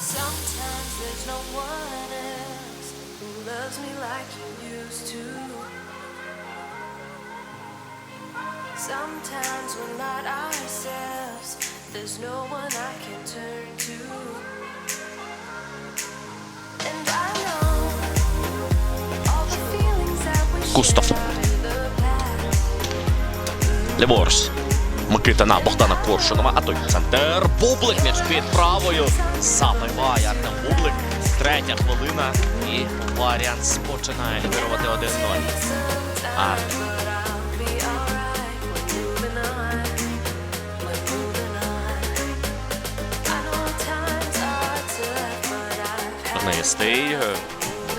Sometimes there's no one else who loves me like you used to. Sometimes we're not ourselves. There's no one I can turn to. And I know Микита на Богдана Коршунова, а той центр. Бублик м'яч під правою. Забиває Артем Бублик. Третя хвилина. І Варіанс починає лідирувати 1-0. Артем. But I'll be alright. We're moving on. We're moving on. I know times are tough, but I've had Нестий.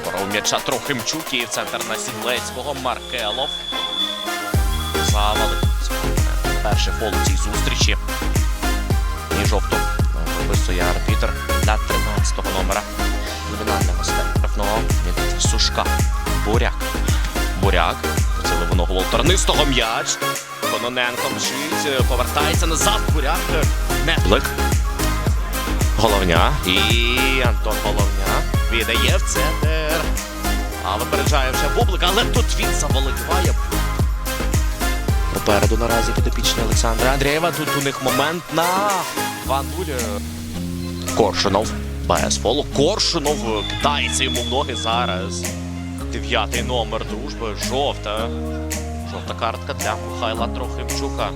Поров м'яча Трохимчук і в центр на Сідлецького. Маркелов. Завалив. Перший фол у цій зустрічі. І жовту виписує арбітр для 13-го номера. Номінального штрафного від Сушка. Буряк. Буряк. Поцілив волторнистого м'яч. Кононенко мчить. Повертається назад. Буряк. Неблик. Головня. І Антон Головня віддає в центр. А випереджає вже Бублик, але тут він заволодіває. Попереду наразі підопічний Олександра Андрієва. Тут у них момент на 2-0. Коршунов. Без. Коршунов кидається йому в ноги зараз. Дев'ятий номер дружби. Жовта. Жовта картка для Михайла Трохимчука.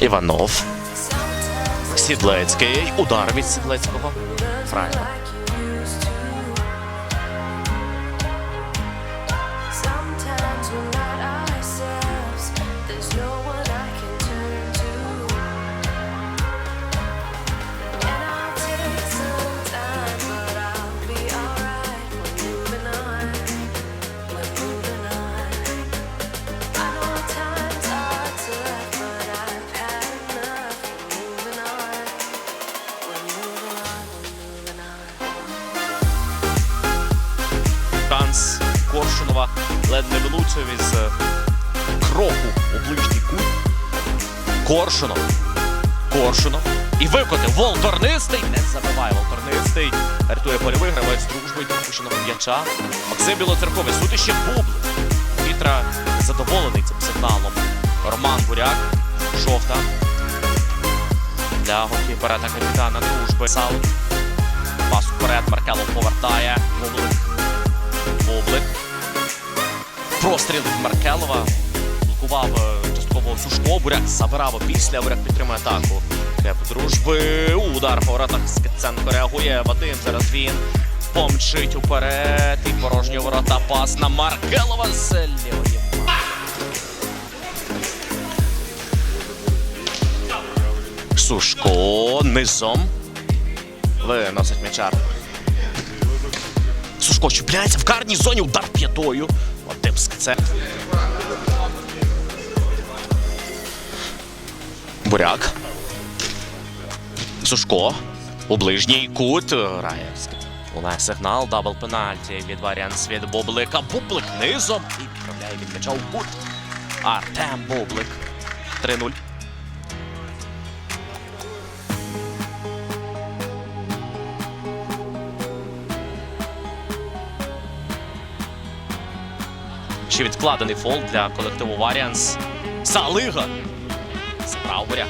Іванов. Сідлецький. Удар від Сідлецького. Правильно. Шанс Коршунова ледь не влучив із е, кроку у ближній кут. Коршунов. Коршунов. І викотив Волторнистий. Не забиває Волторнистий. Рятує польовий гравець дружби допущеного м'яча. Максим Білоцерковий. Тут іще бублик. Вітра задоволений цим сигналом. Роман Буряк. Жовта. Для голкіпера та капітана дружби. Саут. Пас вперед. Маркелов повертає. Бублик. Простріл Маркелова. Блокував е, частково Сушко. Буряк забирав після. Буряк підтримує атаку. Кеп дружби. Удар по воротах. Скиценко реагує. Вадим. Зараз він помчить уперед. І порожні ворота. Пас на Маркелова з лівої. Сушко низом. Виносить м'ячар. Сушко чіпляється в карній зоні, удар п'ятою. Вадим Це Буряк. Сушко. У ближній кут. Раєвський. Лунає сигнал, дабл пенальті від Варіанс від Бублика. Бублик низом і відправляє від м'яча у кут. Артем Бублик. 3-0. Ще відкладений фол для колективу Варіанс. Салига. Справа буряк.